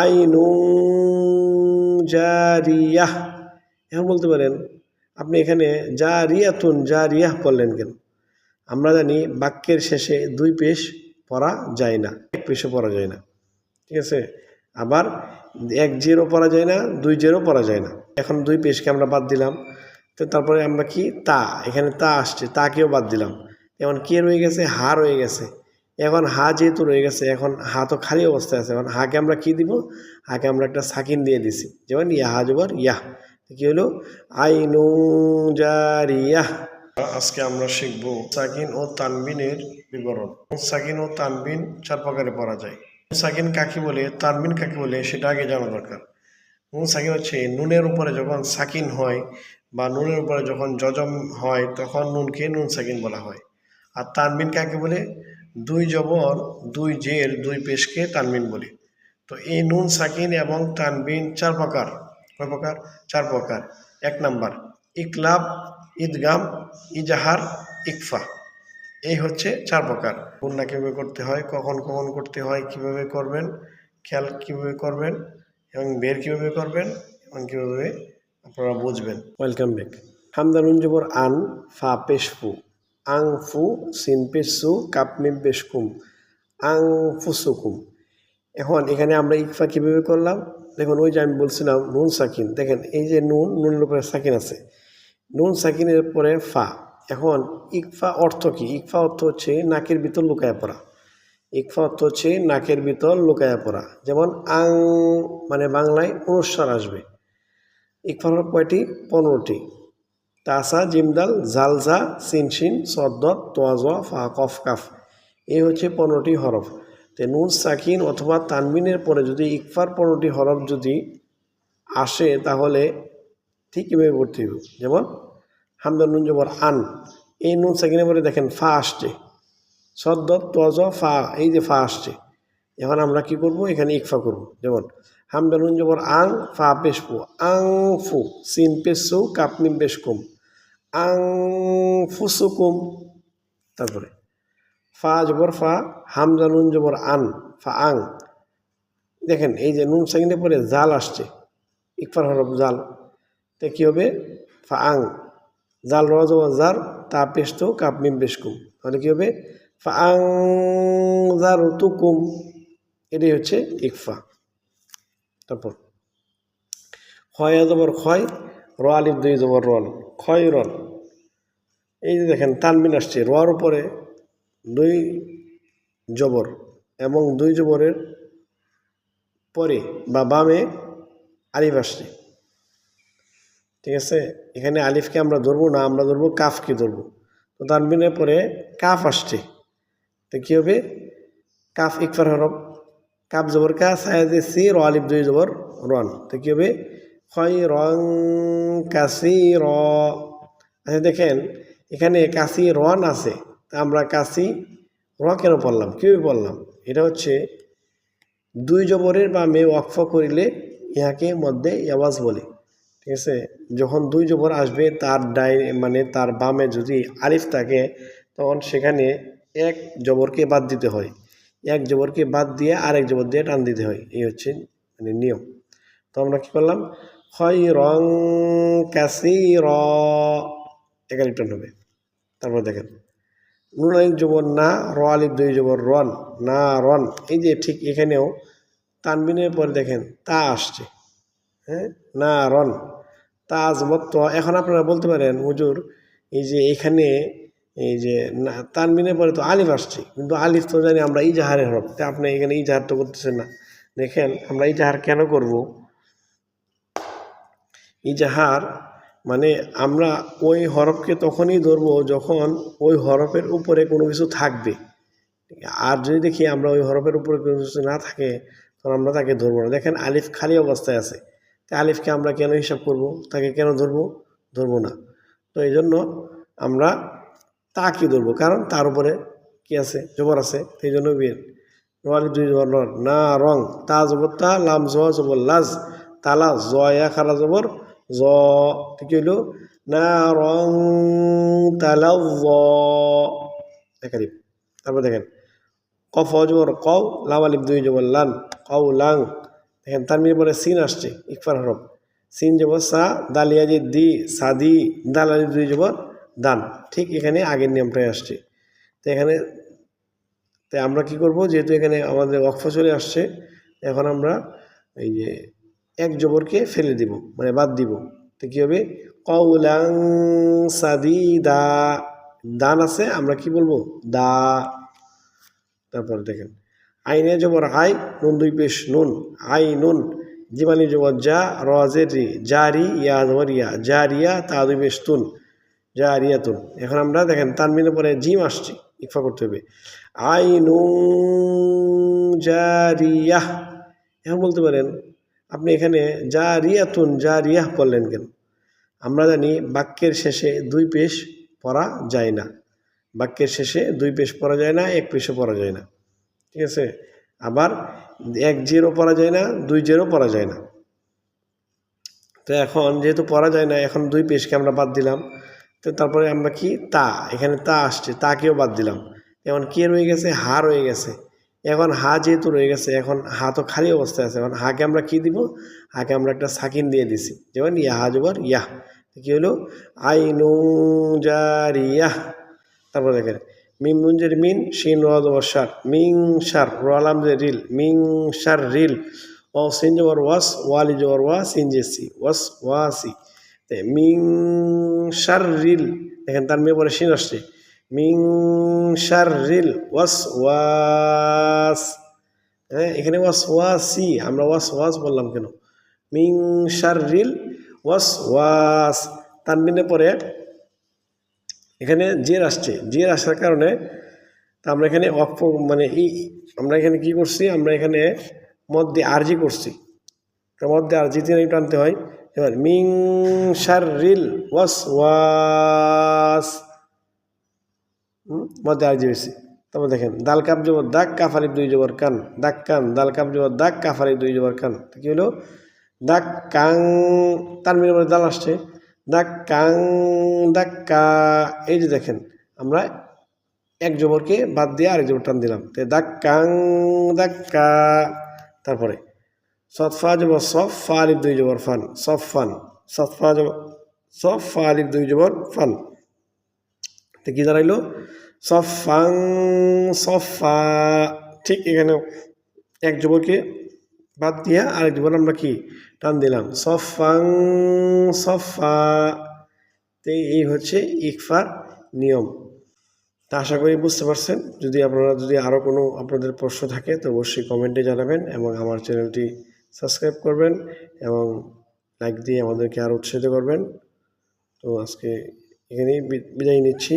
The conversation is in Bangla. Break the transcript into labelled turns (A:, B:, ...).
A: আইনু এখন বলতে পারেন, আপনি এখানে জারিয়াতুন, জারিয়াহ বললেন কেন? আমরা জানি বাক্যের শেষে দুই পেশ পড়া যায় না, এক পেশও পড়া যায় না, ঠিক আছে? আবার এক জেরও পড়া যায় না, দুই জেরও পড়া যায় না। এখন দুই পেশকে আমরা বাদ দিলাম, তো তারপরে আমরা কি তা, এখানে তা আসছে, তাকেও বাদ দিলাম। এখন কে রয়ে গেছে? হা রয়ে গেছে। এখন হা যেহেতু রয়ে গেছে, এখন হা তো খালি অবস্থায় আছে, এখন হাকে আমরা কি দিব? হাকে আমরা একটা সাকিন দিয়ে দিছি। যেমন ইয়াহা জবর ইয়াহ। কি হলো? আইনু জারিয়াহ। আজকে আমরা শিখব সাকিন ও তানবিনের বিবরণ। সাকিন ও তানবিন চার প্রকারে পড়া যায়। সাকিন কাকে বলে, তানবিন কাকে বলে, সেটা আগে জানা দরকার। নুন সাকিন হচ্ছে নুনের উপরে যখন সাকিন হয় বা নুনের উপরে যখন জজম হয়, তখন নুনকে নুন সাকিন বলা হয়। আর তানবিন কাকে বলে? দুই জবর, দুই জের দুই পেশকে তানবিন বলে। তো এই নুন, সাকিন এবং তানবিন চার প্রকার। কয় প্রকার? চার প্রকার। এক নাম্বার, ইকলাব, ঈদগাম, ইজাহার, ইকফা। এই হচ্ছে চার প্রকার। গুন্না কীভাবে করতে হয়, কখন কখন করতে হয়, কীভাবে করবেন, খেয়াল কীভাবে করবেন, এবং বের কীভাবে করবেন, এবং কীভাবে আপনারা বুঝবেন। ওয়েলকাম ব্যাক হামদানুন জবর আন ফা পেশফু। আং ফু সিন পেশু কাপমি বেশকুম আং ফুসুকুম এখন এখানে আমরা ইকফা কীভাবে করলাম? দেখুন, ওই যে আমি বলছিলাম নুন সাকিন। দেখেন, এই যে নুন, নুনের উপরে সাকিন আছে। নুন সাকিনের পরে ফা। এখন ইকফা অর্থ কি? ইকফা অর্থ হচ্ছে নাকের ভিতর লুকায় পড়া। ইকফা অর্থ হচ্ছে নাকের ভিতর লুকায় পড়া। যেমন আং মানে বাংলায় অনুস্বার আসবে। ইকফা হল কয়টি? পনেরোটি। তাসা, জিমদাল, জালজা সিনসিন সদ্দত তোয়াজ ফা, কফ, কাফ। এই হচ্ছে পনেরোটি হরফ। তে নুন, সাকিন অথবা তানবিনের পরে যদি ইকফার পনেরোটি হরফ যদি আসে, তাহলে ঠিক কীভাবে পড়তে হবে। যেমন, হামদার নুন জবর আন। এই নুন, সাকিনের পরে দেখেন ফা আসছে। সদ্দত তোয়াজ ফা, এই যে ফা আসছে। এখন আমরা কি করব? এখানে ইকফা করব। যেমন, হামদার নুন জবর আং, ফা পেশপু আং ফু, সিন পেশু কাপমিম বেশকুম আং ফুসুকুম তারপরে, ফা জবর ফা হামজা নুন জবর আন, ফা আং। দেখেন, এই যে নুন সাকিনের পরে জাল আসছে। ইকফার হরফ জাল। তে কী হবে? ফা আং। জাল র জবর জার, তা পেশত কাপ মিম বেশকুম। তাহলে কী হবে? ফা আং জার তুকুম এটাই হচ্ছে ইকফা। তারপর ক্ষয় জবর ক্ষয় র দুই জবর রল। রল এই যে দেখেন, তানবিন আসছে। রর উপরে দুই জবর এবং দুই জবরের পরে বা বামে আলিফ আসছে। ঠিক আছে? এখানে আলিফকে আমরা ধরবো না, আমরা ধরবো কাফকে ধরবো। তো তানবিনের পরে কাফ আসছে। তো কী হবে? কাফ ইকফার হরফ কাপ জবর কা সায়াদে সি, র আলিফ দুই জবর রন তো কী হবে? খয় রং কাসি র আচ্ছা দেখেন, এখানে কাশি রন আছে, তা আমরা কাশি র কেন পড়লাম? কীভাবে পড়লাম? এটা হচ্ছে দুই জবরের বামে ওয়াকফ করিলে ইহাকে মধ্যে আওয়াজ বলে, ঠিক আছে? যখন দুই জবর আসবে, তার ডাই মানে তার বামে যদি আলিফ থাকে, তখন সেখানে এক জবরকে বাদ দিতে হয়। এক জবরকে বাদ দিয়ে আরেক জবর দিয়ে টান দিতে হয়। এই হচ্ছে মানে নিয়ম। তো আমরা কী করলাম? হয় রং কাশি র একালিপ টান হবে। তারপর দেখেন। নুন আলিফ জবর না, র আলিফ দুই জবর রন, না রন। এই যে ঠিক এখানেও তানবিনের পরে দেখেন, তা আসছে। হ্যাঁ? না রন। তা তো এখন আপনারা বলতে পারেন, হুজুর, এই যে এখানে, এই যে না, তানবিনের পরে তো আলিফ আসছে। কিন্তু আলিফ তো জানি আমরা ইজাহারের তা আপনি এখানে ইজাহার তো করতেছেন না। দেখেন, আমরা ইজাহার কেন করব? ইজাহার মানে আমরা ওই হরফকে তখনই ধরবো যখন ওই হরফের উপরে কোনো কিছু থাকবে। আর যদি দেখি আমরা ওই হরফের উপরে কোনো কিছু না থাকে, তখন আমরা তাকে ধরবো না। দেখেন আলিফ খালি অবস্থায় আছে। তা আলিফকে আমরা কেন হিসাব করব? তাকে কেন ধরবো? ধরবো না। তো এই জন্য আমরা তাকে ধরবো। কারণ তার উপরে কি আছে? জবর আছে। সেই জন্য বিয়ের। রোয়ালি দুই জবর না, রং। তা জবর তা লাম জবর, লাজ। তালা জয়া খারা জবর। জ কি হইল? না রং তালা জ একালিপ তারপর দেখেন, কফ জবর কও, লাম আলিফ দুই জবর লান, কও লাং। দেখেন তানবিনের পরে সিন আসছে, ইকফার হরফ। সিন যাব সা দালিয়াজি দি সাদি দালালি দুই যাব দান। ঠিক এখানে আগের নিয়মটাই আসছে। তো এখানে তাই আমরা কি করব? যেহেতু এখানে আমাদের অক্ষ চলে আসছে, এখন আমরা এই যে এক জবরকে ফেলে দিব মানে বাদ দিব। তো কী হবে? কৌলাং সাদি দা দান আছে, আমরা কি বলব? দা। তারপর দেখেন, আইনে জবর আই নুন দুই পেশ নুন আই নুন, জীবানি জবর যা রজের রি, জারি, ইয়া জবর ইয়া, জারিয়া, তা দুই পেশ তুন, জারিয়া তুন। এখন আমরা দেখেন তানবিনের পরে জিম আসছি, ইকফা করতে হবে। আই নু জারিয়া। এখন বলতে পারেন আপনি এখানে যা রিয়াতুন যা জারিয়াহ পড়লেন কেন? আমরা জানি বাক্যের শেষে দুই পেশ পড়া যায় না। বাক্যের শেষে দুই পেশ পড়া যায় না, এক পেশও পড়া যায় না। ঠিক আছে? আবার এক জেরও পড়া যায় না, দুই জেরও পড়া যায় না। তো এখন যেহেতু পড়া যায় না, এখন দুই পেশকে আমরা বাদ দিলাম। তো তারপরে আমরা কি? তা, এখানে তা আসছে, তাকেও বাদ দিলাম। এখন কে রয়ে গেছে? হা রয়ে গেছে। এখন হা যেহেতু রয়ে গেছে, এখন হা তো খালি অবস্থায় আছে। এখন হাকে আমরা কি দিব? হাকে আমরা একটা সাকিন দিয়ে দিছি। যেমন ইয়া হা জবর ইয়াহ। কি হলো? আইনু জারিয়াহ তারপর দেখেন, মিম মুঞ্জের মিন, শিন রদ মিং সার রালাম যে রিল। মিং সার রিল। ও সিন জবর ওয়াস, ওয়ালি জবর ওয়া সিন যে সি। ওয়াস, ওয়াসি। মিং সার রিল। দেখেন, তার মেয়ে পরে শিন আসছে। মিং সার রিল ওয়াস ওয়াস হ্যাঁ এখানে ওয়াস ওয়াসি আমরা ওয়াস ওয়াস বললাম কেন? মিং সার রিল ওয়াস ওয়াস তানবিনের পরে এখানে জের আসছে। জের আসার কারণে তা আমরা এখানে অক্ষ মানে ই, আমরা এখানে কি করছি? আমরা এখানে মধ্যে আরজি করছি। তো মধ্যে আরজি দিয়ে টানতে হয়। এবার মিং সার রিল ওয়াস ওয়াস মধ্যে আরজি হয়েছে তারপর দেখেন, দাল কাপ জবর দাগ কাফারিফ দুই জবর কান, দাগ কান, দাল কাপ জবর দাগ কাফারিফ দুই জবর কান। কি হলো? দাগ কাং, তার মিলে দাল আসছে। দাগ কাং, দাগ কা, এই যে দেখেন, আমরা এক জবরকে বাদ দিয়ে আরেক জবর টান দিলাম। তো দাগ কাং, দাগ কা, তারপরে সৎফা জবর সফ, ফা আলিফ দুই জবর ফান, সফ ফান, সৎফা জবর সফ, ফা আলিফ দুই জবর ফান। তো কি দাঁড়াইলো? সফাং, সফা। ঠিক এখানে এক যুবকে বাদ দিয়া আরেক যুবক আমরা কি? টান দিলাম। সফাং, সফা। তো এই হচ্ছে ইকফার নিয়ম। তা আশা করি বুঝতে পারছেন। যদি আপনারা, যদি আরও কোনো আপনাদের প্রশ্ন থাকে, তো অবশ্যই কমেন্টে জানাবেন এবং আমার চ্যানেলটি সাবস্ক্রাইব করবেন এবং লাইক দিয়ে আমাদেরকে আরও উৎসাহিত করবেন। তো আজকে এখানেই বিদায় নিচ্ছি